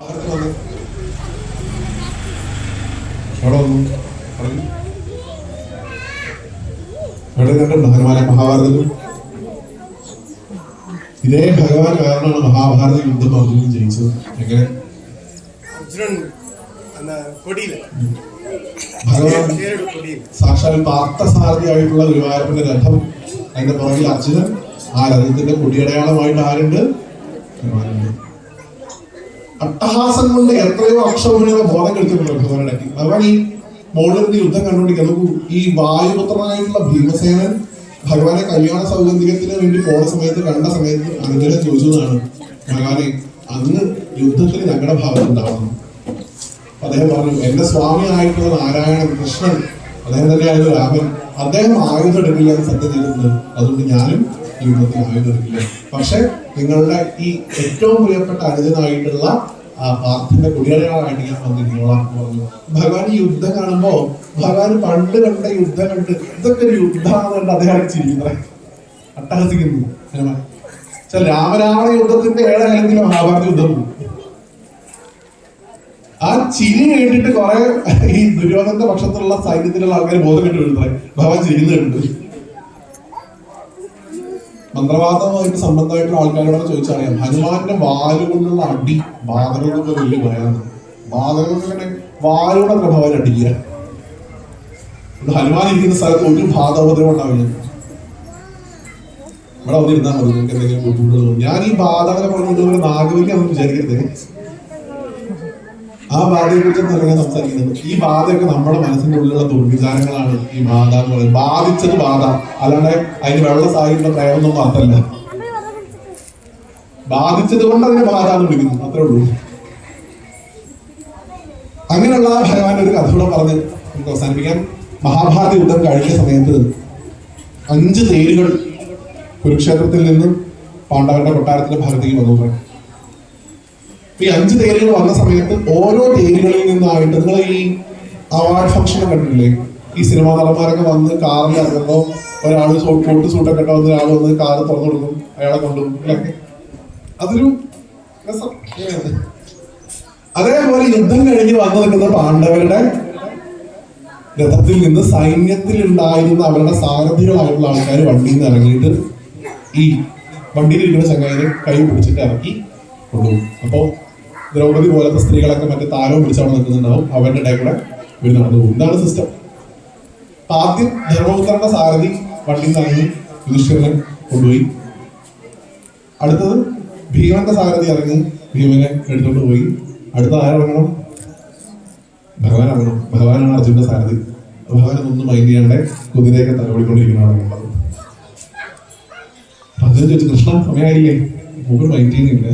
ഭഗവാനെ ഇതേ ഭഗവാൻ കാരണമാണ് മഹാഭാരത യുദ്ധം അർജുനൻ ജയിച്ചത് എങ്ങനെ ഭഗവാൻ സാക്ഷാൽ പാർത്ഥസാരഥിയായിട്ടുള്ള ഗുരുവായൂരപ്പന്റെ രഥം അതിന്റെ പുറകിൽ അർജുനൻ ആ രഥത്തിന്റെ കൊടിയടയാളമായിട്ട് ആരുണ്ട് ഭഗവാനുണ്ട് അട്ടഹാസം കൊണ്ട് എത്രയോ അക്ഷോഭണികളെ ബോധം കെടുത്തിട്ടുണ്ട് ഭഗവാനിടയ്ക്ക് ഭഗവാൻ ഈ മോഡേൺ യുദ്ധം കണ്ടുപിടിക്കുക ഈ വായുപുത്രനായിട്ടുള്ള ഭീമസേനൻ ഭഗവാനെ കല്യാണ സൗഗന്ധികത്തിന് വേണ്ടി പോണ സമയത്ത് കണ്ട സമയത്ത് അങ്ങനെ ചോദിച്ചതാണ്. ഭഗവാനെ അന്ന് യുദ്ധത്തിൽ ഞങ്ങളുടെ ഭാവം ഉണ്ടാവണം അദ്ദേഹം പറഞ്ഞു എന്റെ സ്വാമി ആയിട്ടുള്ള നാരായണൻ കൃഷ്ണൻ അദ്ദേഹം തന്നെയായിരുന്നു രാമൻ. അദ്ദേഹം ആയുധം എടുക്കില്ല എന്ന് സത്യം ചെയ്തിട്ടുണ്ട്. അതുകൊണ്ട് ഞാനും യുദ്ധത്തിൽ ആയുധം എടുക്കില്ല. പക്ഷെ നിങ്ങളുടെ ഈ ഏറ്റവും പ്രിയപ്പെട്ട അനുജനായിട്ടുള്ള പാർത്ഥിന്റെ കുടിയാളികളായിട്ട് ഞാൻ വന്നിരുന്നോളാം എന്ന് പറഞ്ഞു. ഭഗവാൻ യുദ്ധം കാണുമ്പോ ഭഗവാൻ പണ്ട് കണ്ട യുദ്ധം കണ്ട് ഇതൊക്കെ ഒരു യുദ്ധമാണെന്ന് അദ്ദേഹം ചിരിക്കുന്നത് അട്ടഹസിക്കുന്നു. രാമരാവണ യുദ്ധത്തിന്റെ ഏഴാണെങ്കിൽ മഹാഭാരത യുദ്ധം ആ ചിരി കേട്ടിട്ട് കുറെ ഈ ദുര്യോധന്റെ പക്ഷത്തുള്ള സൈന്യത്തിലുള്ള ആൾക്കാർ ബോധം കെട്ട് വീഴുന്നത് ഭഗവാൻ ചിരിക്കുന്നുണ്ട്. മന്ത്രവാദമായിട്ട് സംബന്ധമായിട്ടുള്ള ആൾക്കാരോട് ചോദിച്ചറിയാം ഹനുമാന്റെ വാലുകൊണ്ടുള്ള അടി ബാധകങ്ങൾക്ക് വലിയ ഭയമാണ് ബാധകങ്ങളുടെ വാലുടെ പ്രഭാവം അടിക്കുക. ഹനുമാൻ ഇരിക്കുന്ന സ്ഥലത്ത് ഒരു ബാധോപദ്രവം ഉണ്ടാവില്ല. ഇവിടെ വന്നിരുന്നാൽ മതി. നിങ്ങൾക്ക് എന്തെങ്കിലും ബുദ്ധിമുട്ടുകൾ ഞാൻ ഈ ബാധകളെ നാഗവല്യം ഒന്നും വിചാരിക്കരുത്. ആ ബാധയെ കുറിച്ച് ഞാൻ സംസാരിക്കുന്നത് ഈ ബാധയൊക്കെ നമ്മുടെ മനസ്സിന്റെ ഉള്ളിലുള്ള ദുർവിചാരങ്ങളാണ് ഈ ബാധ എന്ന് പറയുന്നത്. ബാധിച്ചത് ബാധ അല്ലാണ്ട് അതിന് വെള്ള സാഹിത്യ പ്രേമൊന്നും മാത്രല്ല ബാധിച്ചത് കൊണ്ട് അതിനെ ബാധ എന്ന് വിളിക്കുന്നു. അത്രേ ഉള്ളൂ. അങ്ങനെയുള്ള ഭഗവാന്റെ ഒരു കഥ കൂടെ പറഞ്ഞ് നമുക്ക് അവസാനിപ്പിക്കാം. മഹാഭാരത യുദ്ധം കഴിഞ്ഞ സമയത്ത് അഞ്ച് തേരുകൾ കുരുക്ഷേത്രത്തിൽ നിന്ന് പാണ്ഡവന്റെ കൊട്ടാരത്തിന്റെ ഭാഗത്തേക്ക് വന്നു പറയും. ഈ അഞ്ച് തേരുകൾ വന്ന സമയത്ത് ഓരോ തേരുകളിൽ നിന്നായിട്ട് നിങ്ങൾ ഈ അവാർഡ് ഫംഗ്ഷൻ കണ്ടിട്ടില്ലേ? ഈ സിനിമാ നടന്മാരൊക്കെ വന്ന് കാറിൽ ഇറങ്ങുമ്പോൾ ഒരാൾ കോട്ട് സൂട്ടൊക്കെ ഇട്ട് വന്ന് ഒരാൾ വന്ന് കാറ് തുറന്നു കൊടുക്കും. അയാളെ കൊണ്ടുപോകും ഇതൊക്കെ അതൊരു. അതേപോലെ യുദ്ധം കഴിഞ്ഞ് വന്നു നിൽക്കുന്ന പാണ്ഡവരുടെ രഥത്തിൽ നിന്ന് സൈന്യത്തിൽ ഉണ്ടായിരുന്ന അവരുടെ സാരഥികളായിട്ടുള്ള ആൾക്കാർ വണ്ടിയിൽ നിന്ന് ഇറങ്ങിയിട്ട് ഈ വണ്ടിയിലിരിക്കുന്ന ചങ്ങായിനെ കൈ പിടിച്ചിട്ട് ഇറക്കി കൊണ്ടുപോകും. അപ്പോ ദ്രൗപദി പോലത്തെ സ്ത്രീകളൊക്കെ മറ്റേ താരവും പിടിച്ചവിടെ നിൽക്കുന്നുണ്ടാവും. അവരുടെ ഇടയിൽ കൂടെ ഇവർ നടന്നു പോകും. ഇതാണ് സിസ്റ്റം ആദ്യം ധർമ്മപുത്രന്റെ സാരഥി വണ്ടി നിറങ്ങി യുധിഷ്ഠിരനെ കൊണ്ടുപോയി. അടുത്തത് ഭീമന്റെ സാരഥി ഇറങ്ങി ഭീമനെ എടുത്തോണ്ട് പോയി. അടുത്ത ആരിറങ്ങണം ഭഗവാൻ ഇറങ്ങണം. ഭഗവാനാണ് അർജുന്റെ സാരഥി. ഭഗവാൻ ഒന്നും മൈൻഡ് ചെയ്യാണ്ട് കുതിരയൊക്കെ തലവടിക്കൊണ്ടിരിക്കുന്നതാണ് അതിന് ചോദിച്ചു കൃഷ്ണ സമയമായില്ലേ മൂപ്പർ മൈൻഡ് ചെയ്യുന്നില്ല.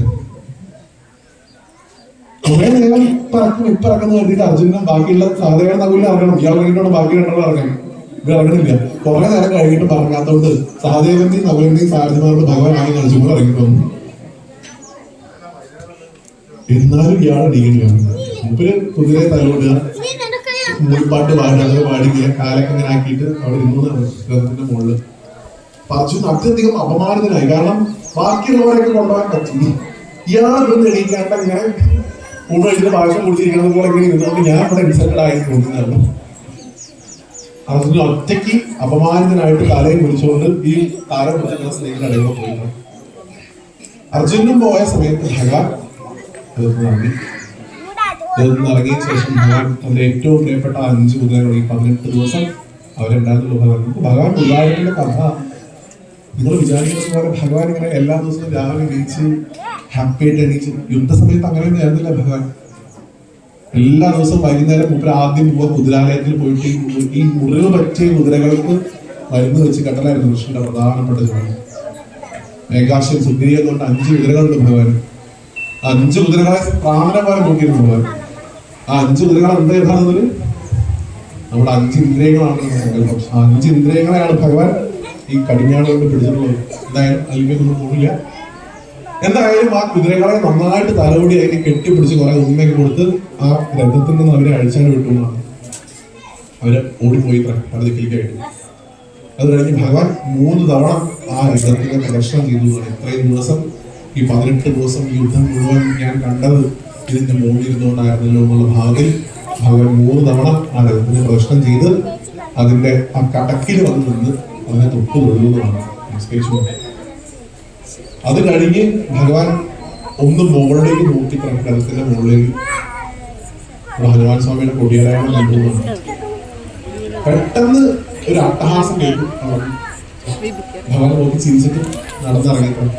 കുറെ പറഞ്ഞു ഇപ്പൊ ഇറക്കുന്ന കരുതിയിട്ട് അർജുനൻ ബാക്കിയുള്ള സാധനങ്ങൾ തമ്മിൽ ഇറങ്ങണം. ഇയാൾ കഴിഞ്ഞിട്ടാണ് ബാക്കി രണ്ടെണ്ണം ഇറങ്ങണം. ഇത് ഇറങ്ങണില്ല. കുറെ നേരം കഴിഞ്ഞിട്ട് പറഞ്ഞാത്തോണ്ട് സഹദേവന്റെയും നകുലിന്റെയും സാരഥിമാരോട് ഭഗവാൻ ആയി കളിച്ചു ഇറങ്ങി വന്നു എന്നാലും ഇയാൾ അടിക്കുകയാണ് മൂപ്പര് കുതിരയെ തലോടുക. മൂളിപ്പാട്ട് പാടുക. അങ്ങനെ പാടിക്കുക കാലൊക്കെ ഇങ്ങനെ ആക്കിയിട്ട് അവിടെ ഇരുന്നു രഥത്തിന്റെ മുകളിൽ അർജുൻ അത്യധികം അപമാനിതനായി. കാരണം ബാക്കിയുള്ളവരൊക്കെ കൊണ്ടുപോകാൻ പറ്റി. ഇയാളൊന്നും ഇവിടെ എണീക്കാണ്ട് ഇങ്ങനെ ഇതിന്റെ ഭാഷ കുടിച്ചിരിക്കുന്നത് പോലെ ഇങ്ങനെ ഞാൻ ഇവിടെ ഇൻസൾട്ടഡ് ആയി തോന്നുന്നതാണ് അർജുൻ ഒറ്റയ്ക്ക് അപമാനിതനായിട്ട് തലയെ പിടിച്ചുകൊണ്ട് ഈ താരം പിടിച്ചിരുന്ന സ്നേഹിതരുടെ ഇടയിൽ പോയിട്ടുണ്ട് അർജുനും പോയ സമയത്ത് ഭഗവാൻ ശേഷം ഭഗവാൻ തന്റെ ഏറ്റവും പ്രിയപ്പെട്ട അഞ്ച് മുതലുള്ള ഈ പതിനെട്ട് ദിവസം അവരുണ്ടായിരുന്നു ഭഗവാൻ ഭഗവാൻ കഥ. നിങ്ങൾ വിചാരിക്കുന്ന പോലെ ഭഗവാൻ ഇങ്ങനെ എല്ലാ ദിവസവും രാവിലെ എണീച്ച് ഹാപ്പി ആയിട്ട് എണീച്ചു യുദ്ധസമയത്ത് അങ്ങനെയൊന്നും ആയിരുന്നില്ല ഭഗവാൻ. എല്ലാ ദിവസവും വൈകുന്നേരം മൂപ്പര് ആദ്യം പോവാ കുതിരാലയത്തിൽ പോയിട്ട് ഈ മുറിവ് പറ്റിയ കുതിരകൾക്ക് മരുന്ന് വെച്ച് കെട്ടലായിരുന്നു കൃഷ്ണന്റെ പ്രധാനപ്പെട്ട ജോലി. മേഘാശയം സുഗ്രീ എന്നുകൊണ്ട് അഞ്ച് കുതിരകളുണ്ട് ഭഗവാൻ അഞ്ച് കുതിരകളെ പ്രാണനെ നോക്കിയിരുന്നു ഭഗവാൻ. ആ അഞ്ച് കുതിരകൾ എന്താ യഥാർത്ഥത്തിൽ? നമ്മുടെ അഞ്ച് ഇന്ദ്രിയങ്ങളാണ് സങ്കല്പം അഞ്ച് ഇന്ദ്രിയങ്ങളെയാണ് ഭഗവാൻ ഈ കടിഞ്ഞാണ് കൊണ്ട് പിടിച്ചിട്ടുള്ളത്. എന്തായാലും അല്ലെങ്കിൽ ഒന്നും പോകില്ല എന്തായാലും ആ കുതിരകളെ നന്നായിട്ട് തലമുടി അതിനെ കെട്ടിപ്പിടിച്ച് കുറെ ഉമ്മയൊക്കെ കൊടുത്ത് ആ രഥത്തിൽ നിന്ന് അവരെ അഴിച്ചാൽ വിട്ടു എന്നാണ് അവർ ഓടിപ്പോയി ദിക്കിലേക്കായിട്ട് അത് കഴിഞ്ഞ് ഭഗവാൻ മൂന്ന് തവണ ആ രഥത്തിന്റെ പ്രദർശനം ചെയ്തു ഇത്രയും ദിവസം ഈ പതിനെട്ട് ദിവസം യുദ്ധം മുഴുവൻ ഞാൻ കണ്ടത് ഇതിന്റെ മുകളിൽ ഇരുന്നുകൊണ്ടായിരുന്നല്ലോ എന്നുള്ള ഭാവത്തിൽ ഭഗവാൻ മൂന്ന് തവണ ആ രഥത്തിന്റെ പ്രശ്നം ചെയ്ത് അതിന്റെ ആ കടക്കിൽ വന്ന് നിന്ന് അതിനെ തൊട്ട് തൊഴുന്നതാണ് നമസ്കരിച്ചു. അത് കഴിഞ്ഞ് ഭഗവാൻ ഒന്ന് മുകളിലേക്ക് നോക്കി പ്രകടനത്തിന്റെ മുകളിലേക്ക് ഭഗവാൻ സ്വാമിയുടെ കൊടിയടയാളം കണ്ടുകൊണ്ട് പെട്ടെന്ന് ഒരു അട്ടഹാസം കേട്ടു ഭഗവാൻ നോക്കി ചിരിച്ചിട്ട് നടന്നിറങ്ങിയിട്ടുണ്ട്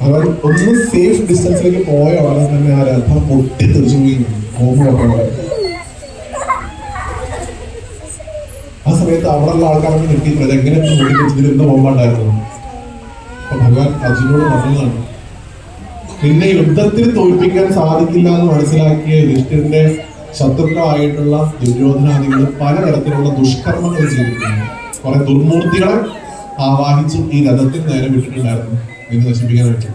ഭഗവാൻ ഒന്ന് സേഫ് ഡിസ്റ്റൻസിലേക്ക് പോയ ഉടനെ തന്നെ ആ രഥം പൊട്ടി തെറിച്ചു പോയി പൊട്ടണത് ആ സമയത്ത് അവിടെയുള്ള ആൾക്കാരൊക്കെ കിട്ടിയിട്ടുണ്ട് എങ്ങനെ ഇതിൽ എന്ത് ബോംബുണ്ടായിരുന്നു ഭഗവാൻ അർജുനോട് പറഞ്ഞതാണ് പിന്നെ യുദ്ധത്തിൽ തോൽപ്പിക്കാൻ സാധിക്കില്ല എന്ന് മനസ്സിലാക്കിയ യുധിഷ്ഠിരന്റെ ശത്രുക്കളായിട്ടുള്ള ദുര്യോധനാദികൾ പലതരത്തിലുള്ള ദുഷ്കർമ്മങ്ങൾ ചെയ്തിട്ടുണ്ട്. കുറെ ദുർമൂർത്തികളെ ആവാഹിച്ച് ഈ രഥത്തിന് നേരെ വിട്ടിട്ടുണ്ടായിരുന്നു. നിന്നെ നശിപ്പിക്കാനായിട്ട്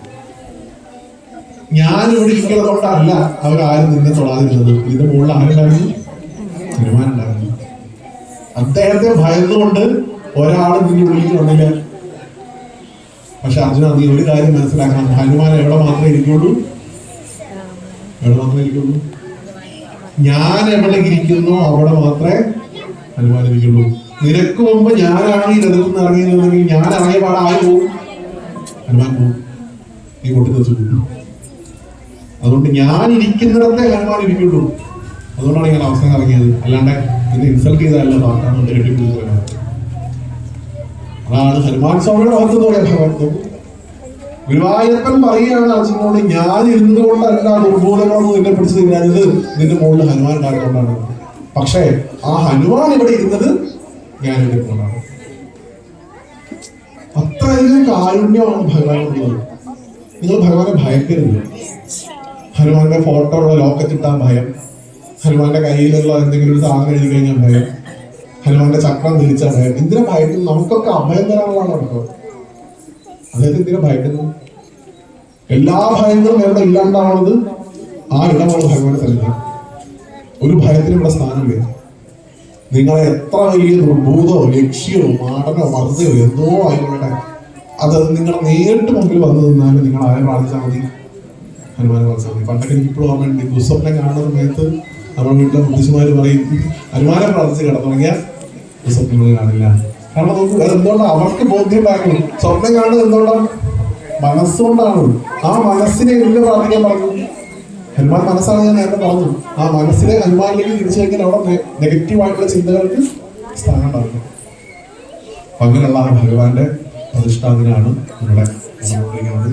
ഞാൻ ഇവിടെ ഇരിക്കുന്നത് കൊണ്ടല്ല അവരാരും നിന്നെ തൊടാതിരുന്നത്. ഇതിന്റെ മുകളിൽ ആരുണ്ടായിരുന്നു? ഹനുമാനുണ്ടായിരുന്നു അദ്ദേഹത്തെ ഭയന്നുകൊണ്ട് ഒരാൾ നിന്റെ ഉള്ളിൽ പക്ഷെ അർജുന നീ ഒരു കാര്യം മനസ്സിലാക്കണം. ഹനുമാൻ എവിടെ മാത്രമേ ഇരിക്കുള്ളൂ? എവിടെ മാത്രമേ ഇരിക്കുള്ളൂ? ഞാൻ എവിടെ ഇരിക്കുന്നു അവിടെ മാത്രമേ ഹനുമാൻ ഇരിക്കുള്ളൂ. നിനക്ക് മുമ്പ് ഞാനാണ് ഈ രഥത്തിൽ നിന്ന് ഇറങ്ങിയിരുന്നെങ്കിൽ ഞാൻ ഇറങ്ങിയ പാടെ പോകും? ഹനുമാൻ പോകും. നീ പൊട്ടി തെച്ചു അതുകൊണ്ട് ഞാൻ ഇരിക്കുന്നിടത്തെ ഹനുമാൻ ഇരിക്കുള്ളൂ. അതുകൊണ്ടാണ് ഞാൻ അവസരം ഇറങ്ങിയത്. അല്ലാണ്ട് ഇത് ഇൻസൾട്ട് ചെയ്തതല്ല പാട്ടാണ്. കെട്ടിപ്പിടിച്ചത് അതാണ് ഹനുമാൻ സ്വാമിയുടെ മഹത്വം പറയാൻ ഭഗവാൻ ഗുരുവായൂരപ്പൻ പറയുകയാണ് അച്ഛനോട് ഞാൻ ഇരുന്നത് കൊണ്ടല്ല ദുർബോധങ്ങളൊന്നും നിന്നെ പിടിച്ചു തിന്നാഞ്ഞത് നിന്റെ മുകളിൽ ഹനുമാൻ ഉണ്ടായതുകൊണ്ടാണ് പക്ഷേ ആ ഹനുമാൻ ഇവിടെ ഇരുന്നത് ഞാൻ കൊണ്ടാണ്. അത്രയധികം കാരുണ്യമാണ് ഭഗവാനുള്ളത് നിങ്ങൾ ഭഗവാനെ ഭയക്കരുത്. ഹനുമാന്റെ ഫോട്ടോ ഉള്ള ലോക്കറ്റ് ഇട്ടാൻ ഭയം. ഹനുമാന്റെ കയ്യിലുള്ള എന്തെങ്കിലും ഒരു സാധനം എഴുതി കഴിഞ്ഞാൽ ഭയം. ഹനുമാന്റെ ചക്രം തിരിച്ച ഭയം എന്തിനാ ഭയക്കുന്നു? നമുക്കൊക്കെ അഭയം തരാനുള്ളതാണ് കേട്ടോ. അദ്ദേഹത്തെ എന്തിനാ ഭയക്കുന്നു? എല്ലാ ഭയങ്ങളും എവിടെ ഇല്ലാണ്ടാവുന്നത് ആ ഇടമാണ് ഭഗവാന്റെ സന്നിധി ഒരു ഭയത്തിനും ഇവിടെ സ്ഥാനമില്ല. നിങ്ങളെ എത്ര വലിയ ദുർഭൂതോ ലക്ഷ്യമോ മാടനോ മർദ്ദയോ എന്തോ ആയിക്കോട്ടെ. അത് നിങ്ങൾ നേരിട്ട് മുമ്പിൽ വന്നു നിന്നാലും നിങ്ങൾ ആരെ പ്രാർത്ഥിച്ചാൽ മതി? ഹനുമാനെ പ്രാർത്ഥിച്ചാൽ മതി. പണ്ടൊക്കെ എനിക്ക് ഇപ്പോഴും ഓർമ്മയുണ്ട്. ദുസ്വപ്നം കാണുന്ന സമയത്ത് നമ്മുടെ വീട്ടിലെ മുത്തശ്ശിമാർ പറയും ഹനുമാനെ പ്രാർത്ഥിച്ച് കിടന്നുറങ്ങിയാൽ കാണില്ല കാരണം നമുക്ക് അത് എന്തുകൊണ്ടാണ് അവർക്ക് ബോധ്യമുണ്ടാക്കണം സ്വപ്നം കാണുന്നത് എന്തുകൊണ്ടാണ് മനസ്സുകൊണ്ടാണ് ആ മനസ്സിനെ എന്ത് പ്രാർത്ഥിക്കാൻ പറഞ്ഞു? ഹനുമാൻ മനസ്സാണ് ഞാൻ നേരത്തെ പറഞ്ഞു. ആ മനസ്സിനെ ഹനുമാനിലേക്ക് തിരിച്ചു അവിടെ നെഗറ്റീവായിട്ടുള്ള ചിന്തകൾക്ക് സ്ഥാനം ഉണ്ടാകും അങ്ങനെയുള്ള ആ ഭഗവാന്റെ പ്രതിഷ്ഠാദിനാണ് ഇവിടെ നടന്നുകൊണ്ടിരിക്കുന്നത്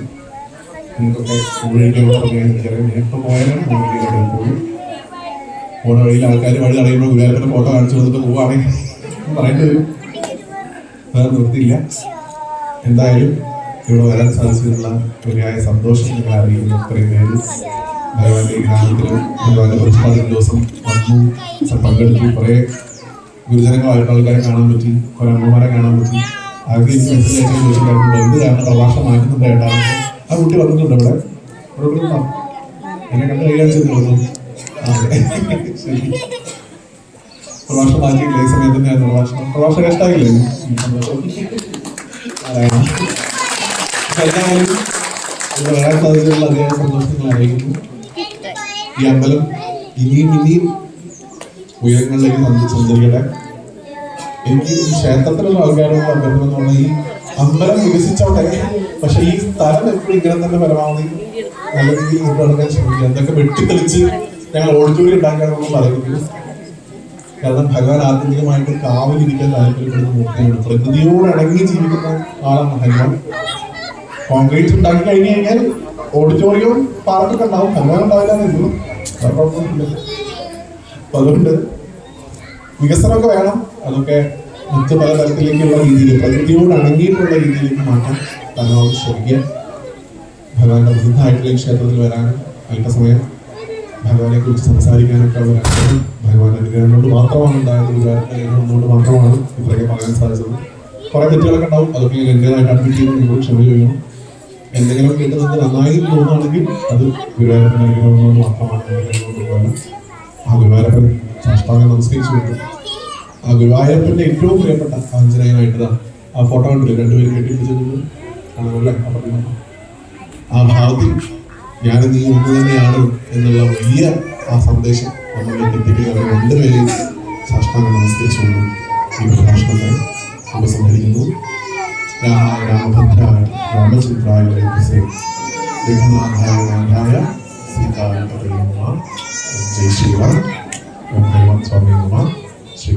നിങ്ങൾക്കൊക്കെ ഊഴികളോട് പോയാലും വഴിയിൽ ആൾക്കാർ വഴി അറിയുമ്പോൾ ഗുരുവായൂരപ്പന്റെ ഫോട്ടോ കാണിച്ചു കൊടുത്തിട്ട് പോവുകയാണെങ്കിൽ പറയേണ്ടി വരും നിർത്തിയില്ല എന്തായാലും ഇവിടെ വരാൻ സാധിച്ചതിനുള്ള വലിയ സന്തോഷം നിങ്ങൾ അറിയുന്നു ഇത്രയും പേര് ഭഗവാന്റെ ഗ്രാമത്തിലും ഭഗവാന്റെ പ്രതിഷ്ഠാദിന ദിവസം വന്നു. പങ്കെടുത്തു. കുറെ ഗുരുജനങ്ങളായിട്ട് ആൾക്കാരെ കാണാൻ പറ്റി. കുറെ അമ്മമാരെ കാണാൻ പറ്റി. ആകെ എനിക്ക് മനസ്സിലാക്കാൻ ചോദിച്ചിട്ടുണ്ട് എന്ത് കാരണം പ്രഭാഷണം മാറ്റുന്നുണ്ട് ആ കുട്ടി വന്നിട്ടുണ്ട് ഇവിടെ എന്നെ കണ്ട് ശരി. പ്രഭാഷണം മാറ്റിയില്ല ഈ സമയത്ത് തന്നെയാണ് പ്രഭാഷണം. പ്രഭാഷണം കഷ്ടമായില്ലേ വരാൻ സാധിച്ചുള്ള അദ്ദേഹം സന്തോഷങ്ങൾ അറിയിക്കുന്നു. ഈ അമ്പലം ഇനിയും ഇനിയും ഉയരങ്ങളിലേക്ക് നമുക്ക് സഞ്ചരിക്കട്ടെ എനിക്ക് ഈ ക്ഷേത്രത്തിലുള്ള ആൾക്കാരോട് അഭ്യർത്ഥന എന്ന് പറഞ്ഞാൽ ഈ അമ്പലം വികസിച്ചോട്ടെ. പക്ഷെ ഈ സ്ഥലം എപ്പോഴും ഇങ്ങനെ തന്നെ പരമാവധി നല്ല രീതിയിൽ കൊണ്ടുനടക്കാൻ ശ്രമിക്കുക. എന്തൊക്കെ വെട്ടിത്തെളിച്ച് ഞങ്ങൾ ഓഡിറ്റോറിയം ഉണ്ടാക്കാനൊന്നും പറയുന്നത് കാരണം ഭഗവാൻ ആത്യന്തികമായിട്ട് കാവലിരിക്കാൻ താല്പര്യപ്പെടുന്ന മൂർത്തിയാണ്. പ്രകൃതിയോട് അടങ്ങി ജീവിക്കുന്ന ആളാണ് ഭഗവാൻ കോൺക്രീറ്റ് ഉണ്ടാക്കി കഴിഞ്ഞു കഴിഞ്ഞാൽ ഓഡിറ്റോറിയവും പാർക്കൊക്കെ ഉണ്ടാവും. ഭഗവാൻ ഉണ്ടാവില്ല അതുകൊണ്ട് വികസനമൊക്കെ വേണം. അതൊക്കെ മറ്റ് പല തരത്തിലേക്കുള്ള രീതിയിൽ പ്രകൃതിയോട് അടങ്ങിയിട്ടുള്ള രീതിയിലേക്ക് മാറ്റാൻ പരമാവധി ശ്രമിക്കുക. ഭഗവാന്റെ പ്രസിദ്ധമായിട്ടുള്ള ക്ഷേത്രത്തിൽ വരാനും അല്പസമയം ഭഗവാനെ കുറിച്ച് സംസാരിക്കാനൊക്കെ ഉള്ള കൊണ്ട് മാത്രമാണ് ഉണ്ടായത്. കൊണ്ട് മാത്രമാണ് ഇത്രയൊക്കെ പറയാൻ സാധിച്ചത്. കുറെ തെറ്റുകളൊക്കെ ഉണ്ടാവും. അതൊക്കെ ഞാൻ എന്റേതായിട്ട് അഡ്മിറ്റ് ചെയ്യുന്നു നിങ്ങൾ ക്ഷമ ചെയ്യണം എന്തെങ്കിലും കേട്ട് നിങ്ങൾക്ക് നന്നായി തോന്നുകയാണെങ്കിൽ അത് ഗുരുവായൂരപ്പൻ അനുഗ്രഹം കൊണ്ട് മാത്രമാണ് ആ ഗുരുവായൂരപ്പൻ സാഷ്ടാംഗം നമസ്കരിച്ചുകൊണ്ട് ആ ഗുരുവായൂരപ്പന്റെ ഏറ്റവും പ്രിയപ്പെട്ട ആഞ്ജനേയനായിട്ടതാ ആ ഫോട്ടോ കണ്ടില്ല? രണ്ടുപേരും ആ ആ ഭാവത്തിൽ ഞാൻ നീ ഒന്ന് തന്നെയാണ് എന്നുള്ള വലിയ ആ സന്ദേശം. നമ്മളിലേക്ക് എത്തിക്കുക അവർ രണ്ടുപേരെയും സാഷ്ടാംഗം നമസ്കരിച്ചുകൊണ്ട് ഈ പ്രഭാഷണത്തെ ഉപസംഹരിക്കുന്നു രാമായ രാമഭദ്രായ രാമചന്ദ്രായ രഘുസേ രഘുനാഥായ നാഥായ സീതായ പതയമ്മ ജയ് ശ്രീറാം ഓം ഹനുമാൻ സ്വാമി നമ ശ്രീ